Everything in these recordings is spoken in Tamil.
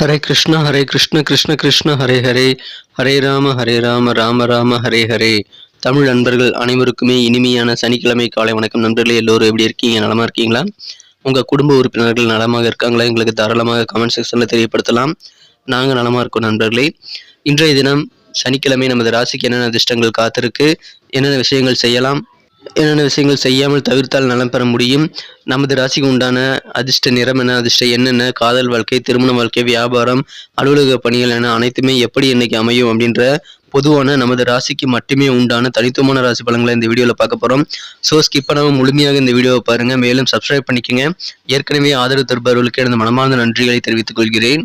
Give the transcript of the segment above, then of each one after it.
ஹரே கிருஷ்ண ஹரே கிருஷ்ண கிருஷ்ண கிருஷ்ண ஹரே ஹரே. ஹரே ராம ஹரே ராம ராம ராம ஹரே ஹரே. தமிழ் நண்பர்கள் அனைவருக்குமே இனிமையான சனிக்கிழமை காலை வணக்கம். நண்பர்களே எல்லோரும் எப்படி இருக்கீங்க? நலமா இருக்கீங்களா? உங்க குடும்ப உறுப்பினர்கள் நலமாக இருக்காங்களா? எங்களுக்கு தாராளமாக கமெண்ட் செக்ஷன்ல தெரியப்படுத்தலாம். நாங்கள் நலமா இருக்கோம் நண்பர்களே. இன்றைய தினம் சனிக்கிழமை நமது ராசிக்கு என்னென்ன அதிர்ஷ்டங்கள் காத்திருக்கு? என்னென்ன விஷயங்கள் செய்யலாம்? என்னென்ன விஷயங்கள் செய்யாமல் தவிர்த்தால் நலம் பெற முடியும்? நமது ராசிக்கு உண்டான அதிர்ஷ்ட நிறம் என அதிர்ஷ்ட என்னென்ன காதல் வாழ்க்கை திருமண வாழ்க்கை வியாபாரம் அலுவலக பணிகள் என அனைத்துமே எப்படி இன்னைக்கு அமையும் அப்படின்ற பொதுவான நமது ராசிக்கு மட்டுமே உண்டான தனித்துவமான ராசி பலன்களை இந்த வீடியோவில் பார்க்க போகிறோம் ஸோ ஸ்கிப் பண்ணாமல் முழுமையாக இந்த வீடியோவை பாருங்கள் மேலும் சப்ஸ்கிரைப் பண்ணிக்கங்க. ஏற்கனவே ஆதரவு தருபவர்களுக்கு எனது மனமார்ந்த நன்றிகளை தெரிவித்துக் கொள்கிறேன்.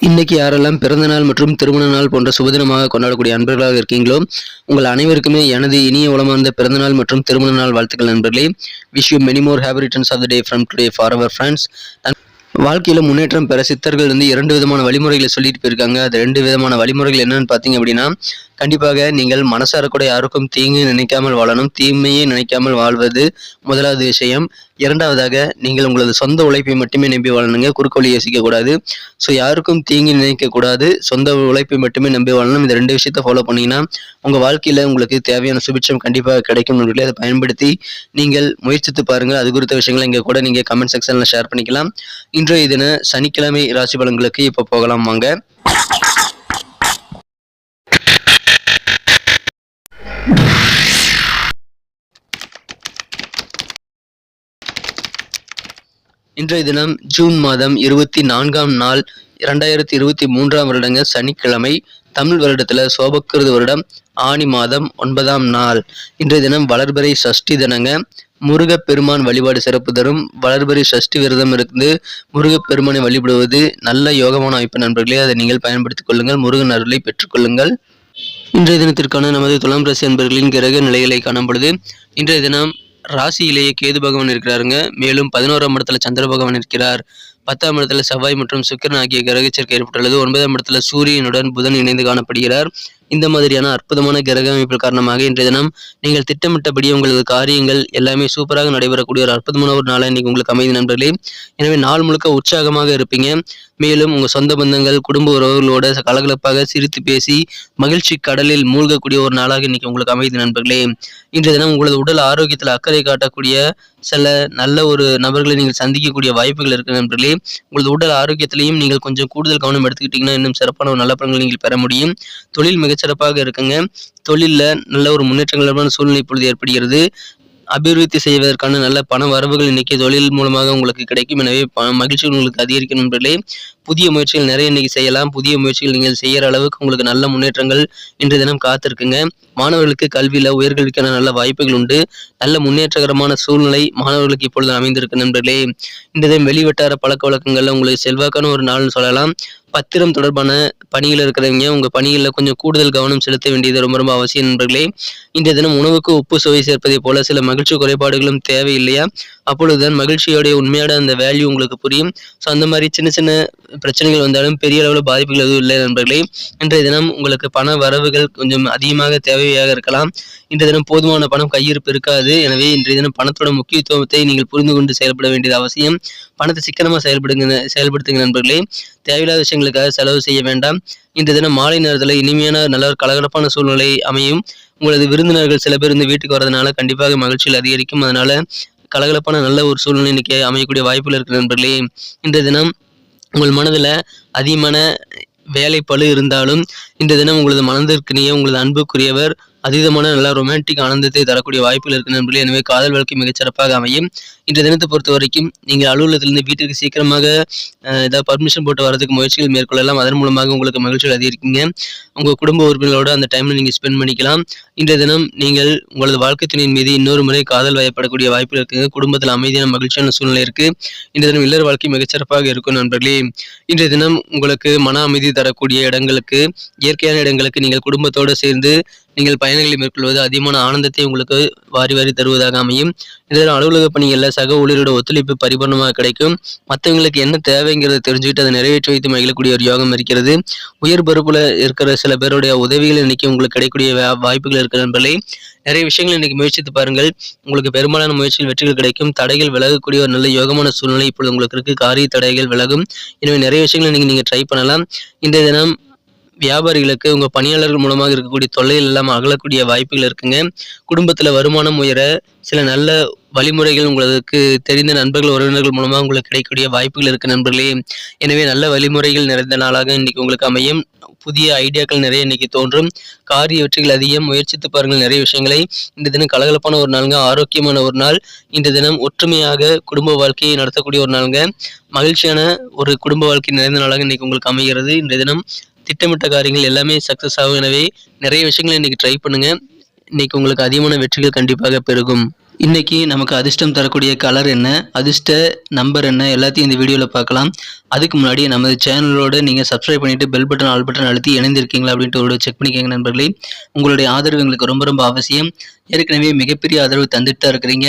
இன்னைக்கு யாரெல்லாம் பிறந்த நாள் மற்றும் திருமண நாள் போன்ற சுபதினமாக கொண்டாடக்கூடிய அன்பர்களாக இருக்கீங்களோ உங்கள் அனைவருக்குமே எனது இனிய உளமார்ந்த பிறந்த நாள் மற்றும் திருமண நாள் வாழ்த்துக்கள் நண்பர்களே. Wish you many more happy returns of the day from today for our friends வாழ்க்கையில் முன்னேற்றம் பெற சித்தர்கள் வந்து இரண்டு விதமான வழிமுறைகளை சொல்லிட்டு போயிருக்காங்க. அது ரெண்டு விதமான வழிமுறைகள் என்னன்னு பார்த்தீங்க அப்படின்னா கண்டிப்பாக நீங்கள் மனசார கூட யாருக்கும் தீங்கு நினைக்காமல் வாழணும் தீமையை நினைக்காமல் வாழ்வது முதலாவது விஷயம். இரண்டாவதாக நீங்கள் உங்களது சொந்த உழைப்பை மட்டுமே நம்பி வாழணுங்க குறுக்கோளி யோசிக்கக்கூடாது ஸோ யாருக்கும் தீங்கு நினைக்கக்கூடாது சொந்த உழைப்பை மட்டுமே நம்பி வாழணும். இந்த ரெண்டு விஷயத்தை ஃபாலோ பண்ணிங்கன்னா உங்கள் வாழ்க்கையில் உங்களுக்கு தேவையான சுபிட்சம் கண்டிப்பாக கிடைக்கும் நண்பர்களே. அதை பயன்படுத்தி நீங்கள் முயற்சித்து பாருங்கள். அது குறித்த விஷயங்களை இங்கே கூட நீங்கள் கமெண்ட் செக்ஷனில் ஷேர் பண்ணிக்கலாம். இன்றைய தின சனிக்கிழமை ராசி பலன்களுக்கு இப்போ போகலாம் வாங்க. இன்றைய தினம் ஜூன் மாதம் இருபத்தி நான்காம் நாள் இரண்டாயிரத்தி இருபத்தி மூன்றாம் வருடங்க சனிக்கிழமை தமிழ் வருடத்துல சோபக்கிருது வருடம் ஆணி மாதம் ஒன்பதாம் நாள். இன்றைய தினம் வளர்பறை சஷ்டி தினங்க முருகப்பெருமான் வழிபாடு சிறப்பு தரும். வளர்பறை சஷ்டி விரதம் இருந்து முருகப்பெருமானை வழிபடுவது நல்ல யோகமான அமைப்பு நண்பர்களே. அதை நீங்கள் பயன்படுத்திக் கொள்ளுங்கள். முருகன் அருளை பெற்றுக்கொள்ளுங்கள் இன்றைய தினத்திற்கான நமது துலாம் ராசி அன்பர்களின் கிரக நிலைகளை காணும் இன்றைய தினம் ராசியிலேயே கேது பகவான் இருக்கிறாருங்க. மேலும் பதினோராம் இடத்துல சந்திர பகவான் இருக்கிறார். பத்தாம் இடத்துல செவ்வாய் மற்றும் சுக்கிரன் ஆகிய கிரகச்சர்க்கை ஏற்பட்டுள்ளது. ஒன்பதாம் இடத்துல சூரியனுடன் புதன் இணைந்து காணப்படுகிறார். இந்த மாதிரியான அற்புதமான கிரக அமைப்பு காரணமாக இன்றைய தினம் நீங்கள் திட்டமிட்டபடி உங்களது காரியங்கள் எல்லாமே சூப்பராக நடைபெறக்கூடிய ஒரு அற்புதமான ஒரு நாளாக இன்னைக்கு உங்களுக்கு அமைதி நண்பர்களே. எனவே நாள் முழுக்க உற்சாகமாக இருப்பீங்க. மேலும் உங்க சொந்த பந்தங்கள் குடும்ப உறவுகளோட கலகலப்பாக சிரித்து பேசி மகிழ்ச்சி கடலில் மூழ்கக்கூடிய ஒரு நாளாக இன்னைக்கு உங்களுக்கு அமைதி நண்பர்களே. இன்றைய தினம் உங்களது உடல் ஆரோக்கியத்தில் அக்கறை காட்டக்கூடிய சில நல்ல ஒரு நபர்களை நீங்கள் சந்திக்கக்கூடிய வாய்ப்புகள் இருக்கு நண்பர்களே. உங்களது உடல் ஆரோக்கியத்திலையும் நீங்கள் கொஞ்சம் கூடுதல் கவனம் எடுத்துக்கிட்டீங்கன்னா இன்னும் சிறப்பான ஒரு நல்ல பலன்களை நீங்கள் பெற முடியும். தொழில் சிறப்பாக இருக்குங்க. தொழிலில் நல்ல ஒரு முன்னேற்றங்களான சூழ்நிலை இப்பொழுது ஏற்படுகிறது. அபிவிருத்தி செய்வதற்கான நல்ல பண வரவுகள் இன்னைக்கு தொழில் மூலமாக உங்களுக்கு கிடைக்கும். எனவே ப- மகிழ்ச்சி உங்களுக்கு அதிகரிக்கும் நண்பர்களே புதிய முயற்சிகள் நிறைய இன்னைக்கு செய்யலாம். புதிய முயற்சிகள் நீங்கள் செய்யற அளவுக்கு உங்களுக்கு நல்ல முன்னேற்றங்கள் இன்று தினம் காத்திருக்குங்க. மாணவர்களுக்கு கல்வியில உயர்கல்விக்கான நல்ல வாய்ப்புகள் உண்டு. நல்ல முன்னேற்றகரமான சூழ்நிலை மாணவர்களுக்கு இப்பொழுது அமைந்திருக்கு நண்பர்களே. இந்த தினம் வெளிவட்டார பழக்க வழக்கங்கள்ல உங்களுக்கு செல்வாக்கான ஒரு நாள்னு சொல்லலாம். பத்திரம் தொடர்பான பணியில் இருக்கிறவங்க உங்கள் பணிகளில் கொஞ்சம் கூடுதல் கவனம் செலுத்த வேண்டியது ரொம்ப ரொம்ப அவசியம் நண்பர்களே. இன்றைய தினம் உணவுக்கு உப்பு சுவை சேர்ப்பதை போல சில மகிழ்ச்சி குறைபாடுகளும் தேவையில்லையா? அப்பொழுதுதான் மகிழ்ச்சியோடைய உண்மையான அந்த வேல்யூ உங்களுக்கு புரியும். ஸோ அந்த மாதிரி சின்ன சின்ன பிரச்சனைகள் வந்தாலும் பெரிய அளவில் பாதிப்புகள் எதுவும் இல்லை நண்பர்களே. இன்றைய தினம் உங்களுக்கு பண வரவுகள் கொஞ்சம் அதிகமாக தேவையாக இருக்கலாம். இன்றைய தினம் போதுமான பணம் கையிருப்பு இருக்காது. எனவே இன்றைய தினம் பணத்தோட முக்கியத்துவத்தை நீங்கள் புரிந்து கொண்டு செயல்பட வேண்டியது அவசியம். பணத்தை சிக்கனமாக செயல்படுங்க செயல்படுத்துங்க நண்பர்களே. தேவையில்லாத விஷயங்களுக்காக செலவு செய்ய வேண்டாம். இன்றைய தினம் மாலை நேரத்தில் இனிமையான நல்ல ஒரு கலகலப்பான சூழ்நிலை அமையும். உங்களது விருந்தினர்கள் சில பேர் இந்த வீட்டுக்கு வரதுனால கண்டிப்பாக மகிழ்ச்சியில் அதிகரிக்கும். அதனால கலகலப்பான நல்ல ஒரு சூழ்நிலை இன்னைக்கு அமையக்கூடிய வாய்ப்புகள் இருக்கு நண்பர்களே. இன்றைய தினம் உங்கள் மனதில் அதிகமான வேலைப்பளு இருந்தாலும் இந்த தினம் உங்களது மனதிற்கினிய உங்களது அன்புக்குரியவர் அதீதமான நல்ல ரொமான்டிக் ஆனந்தத்தை தரக்கூடிய வாய்ப்புகள் இருக்கு நண்பர்களே எனவே காதல் வாழ்க்கை மிகச்சிறப்பாக அமையும். இன்றைய தினத்தை பொறுத்த வரைக்கும் நீங்கள் அலுவலகத்திலிருந்து வீட்டிற்கு சீக்கிரமாக ஏதாவது பர்மிஷன் போட்டு வரதுக்கு முயற்சிகள் மேற்கொள்ளலாம். அதன் மூலமாக உங்களுக்கு மகிழ்ச்சிகள் அதிகரிக்குங்க. உங்கள் குடும்ப உறுப்பினர்களோடு அந்த டைமில் நீங்கள் ஸ்பெண்ட் பண்ணிக்கலாம். இன்றைய தினம் நீங்கள் உங்களது வாழ்க்கை துணையின் மீது இன்னொரு முறை காதல் வயப்படக்கூடிய வாய்ப்புகள் இருக்குங்க. குடும்பத்தில் அமைதியான மகிழ்ச்சியான சூழ்நிலை இருக்கு. இன்றைய தினம் இல்லற வாழ்க்கை மிகச்சிறப்பாக இருக்கும் நண்பர்களே. இன்றைய தினம் உங்களுக்கு மன அமைதி தரக்கூடிய இடங்களுக்கு இயற்கையான இடங்களுக்கு நீங்கள் குடும்பத்தோடு சேர்ந்து நீங்கள் பயணங்களை மேற்கொள்வது அதிகமான ஆனந்தத்தை உங்களுக்கு வாரி வாரி தருவதாக அமையும். இதனால் அலுவலக பணிகளில் சக ஊழியரோட ஒத்துழைப்பு பரிபூர்ணமாக கிடைக்கும். மற்றவங்களுக்கு என்ன தேவைங்கிறத தெரிஞ்சுக்கிட்டு அதை நிறைவேற்றி வைத்து மகிழக்கூடிய ஒரு யோகம் இருக்கிறது. உயர் பொறுப்பில் இருக்கிற சில பேருடைய உதவிகள் இன்னைக்கு உங்களுக்கு கிடைக்கக்கூடிய வா- வாய்ப்புகள் இருக்கிற நண்பர்களே நிறைய விஷயங்கள் இன்னைக்கு முயற்சித்து பாருங்கள். உங்களுக்கு பெரும்பாலான முயற்சியில் வெற்றிகள் கிடைக்கும். தடைகள் விலகக்கூடிய ஒரு நல்ல யோகமான சூழ்நிலை இப்பொழுது உங்களுக்கு இருக்கு. காரிய தடைகள் விலகும். எனவே நிறைய விஷயங்களை இன்னைக்கு நீங்கள் ட்ரை பண்ணலாம். இன்றைய தினம் வியாபாரிகளுக்கு உங்க பணியாளர்கள் மூலமாக இருக்கக்கூடிய தொல்லைகள் எல்லாம் அகலக்கூடிய வாய்ப்புகள் இருக்குங்க. குடும்பத்துல வருமானம் உயர சில நல்ல வழிமுறைகள் உங்களுக்கு தெரிந்த நண்பர்கள் உறவினர்கள் மூலமாக உங்களுக்கு கிடைக்கக்கூடிய வாய்ப்புகள் இருக்கு நண்பர்களே. எனவே நல்ல வழிமுறைகள் நிறைந்த நாளாக இன்னைக்கு உங்களுக்கு அமையும். புதிய ஐடியாக்கள் நிறைய இன்னைக்கு தோன்றும். காரிய வெற்றிகள் அதிகம். முயற்சித்து பாருங்கள் நிறைய விஷயங்களை. இந்த தினம் கலகலப்பான ஒரு நாளுங்க. ஆரோக்கியமான ஒரு நாள். இந்த தினம் ஒற்றுமையாக குடும்ப வாழ்க்கையை நடத்தக்கூடிய ஒரு நாளுங்க. மகிழ்ச்சியான ஒரு குடும்ப வாழ்க்கை நிறைந்த நாளாக இன்னைக்கு உங்களுக்கு அமைகிறது. இந்த தினம் திட்டமிட்ட காரியங்கள் எல்லாமே சக்ஸஸ் ஆகும். எனவே நிறைய விஷயங்களை இன்னைக்கு ட்ரை பண்ணுங்க. இன்னைக்கு உங்களுக்கு அதிகமான வெற்றிகள் கண்டிப்பாக பெருகும். இன்னைக்கு நமக்கு அதிர்ஷ்டம் தரக்கூடிய கலர் என்ன? அதிர்ஷ்ட நம்பர் என்ன? எல்லாத்தையும் இந்த வீடியோவில் பார்க்கலாம். அதுக்கு முன்னாடி நமது சேனலோடு நீங்கள் சப்ஸ்கிரைப் பண்ணிவிட்டு பெல் பட்டன் ஆல் பட்டன் அழுத்தி இணைந்திருக்கீங்களா அப்படின்ட்டு ஒரு செக் பண்ணிக்கோங்க நண்பர்களே. உங்களுடைய ஆதரவு எங்களுக்கு ரொம்ப ரொம்ப அவசியம். ஏற்கனவே மிகப்பெரிய ஆதரவு தந்துட்டு தான் இருக்கிறீங்க.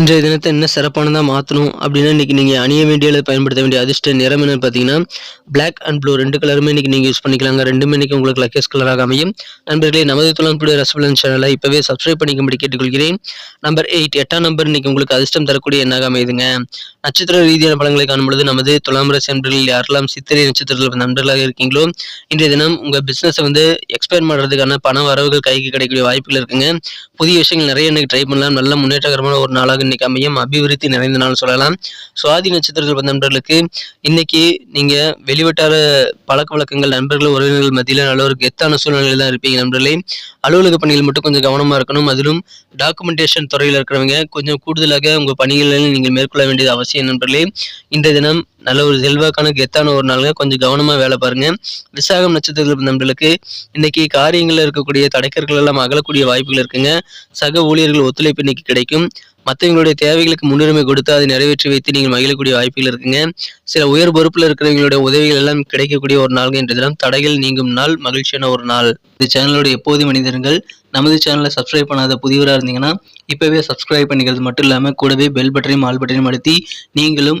இன்றைய தினத்தை என்ன சிறப்பானதாக மாற்றணும் அப்படின்னா இன்னைக்கு நீங்கள் அணிய வேண்டிய அல்லது பயன்படுத்த வேண்டிய அதிர்ஷ்ட நிறம் என்னன்னு பார்த்தீங்கன்னா பிளாக் அண்ட் ப்ளூ ரெண்டு கலருமே இன்னைக்கு நீங்கள் யூஸ் பண்ணிக்கலாங்க. ரெண்டுமே இன்னைக்கு உங்களுக்கு லக்கேஸ் கலராக அமையும். நண்பர்களே நமது துளம்புடைய ரசபலன் சேனலை இப்போவே சப்ஸ்கிரைப் பண்ணிக்கும்படி கேட்டுக்கொள்கிறேன். நம்பர் எயிட் எட்டாம் நம்பர் இன்னைக்கு உங்களுக்கு அதிர்ஷ்டம் தரக்கூடிய எண்ணாக அமையுதுங்க. நட்சத்திர ரீதியான பலன்களை காணும் பொழுது நமது துலாம் ராசி யாரெல்லாம் சித்திரை நட்சத்திரத்தில் நண்பர்களாக இருக்கீங்களோ இன்றைய தினம் உங்கள் பிஸ்னஸை வந்து எக்ஸ்பேர் பண்ணுறதுக்கான பண வரவுகள் கைக்கு கிடைக்கக்கூடிய வாய்ப்புகள் இருக்குங்க. புதிய விஷயங்கள் நிறைய இன்றைக்கி ட்ரை பண்ணலாம். நல்ல முன்னேற்றகரமான ஒரு நாளாக இன்னைக்கு அமையும் அபிவிருத்தி நிறைந்த நாள் சொல்லலாம். சுவாதி நட்சத்திரத்தில் பிறந்த நண்பர்களுக்கு இன்னைக்கு நீங்க வெளிவட்டார பழக்க வழக்கங்கள் நண்பர்கள் உறவினர்கள் மத்தியில் நல்ல ஒரு கெத்தான சூழ்நிலையில் தான் இருப்பீங்க நண்பர்களே. அலுவலக பணிகள் மட்டும் கொஞ்சம் கவனமா இருக்கணும். அதிலும் டாக்குமெண்டேஷன் துறையில் இருக்கிறவங்க கொஞ்சம் கூடுதலாக உங்க பணிகளில் நீங்கள் மேற்கொள்ள வேண்டியது அவசியம் நண்பர்களே. இன்றைய தினம் நல்ல ஒரு செல்வாக்கான கெத்தான ஒரு நாளுங்க. கொஞ்சம் கவனமா வேலை பாருங்க. விசாகம் நட்சத்திரத்தில் பிறந்த நண்பர்களுக்கு இன்னைக்கு காரியங்களில் இருக்கக்கூடிய தடைக்கற்கள் எல்லாம் அகலக்கூடிய வாய்ப்புகள் இருக்குங்க. சக ஊழியர்கள் ஒத்துழைப்பு இன்னைக்கு கிடைக்கும். மற்றவங்களுடைய தேவைகளுக்கு முன்னுரிமை கொடுத்து அதை நிறைவேற்றி வைத்து நீங்கள் மகிழக்கூடிய வாய்ப்புகள் இருக்குங்க. சில உயர் பொறுப்பில் இருக்கிறவங்களுடைய உதவிகள் எல்லாம் கிடைக்கக்கூடிய ஒரு நாள் என்ற தினம் தடைகள் நீங்கும் நாள் மகிழ்ச்சியான ஒரு நாள். இந்த சேனலோட எப்போதும் மனிதர்கள் நமது சேனலை சப்ஸ்கிரைப் பண்ணாத புதியவராக இருந்தீங்கன்னா இப்போவே சப்ஸ்கிரைப் பண்ணிக்கிறது மட்டும் இல்லாமல் கூடவே பெல் பட்டனையும் ஆல் பட்டனையும் அழுத்தி நீங்களும்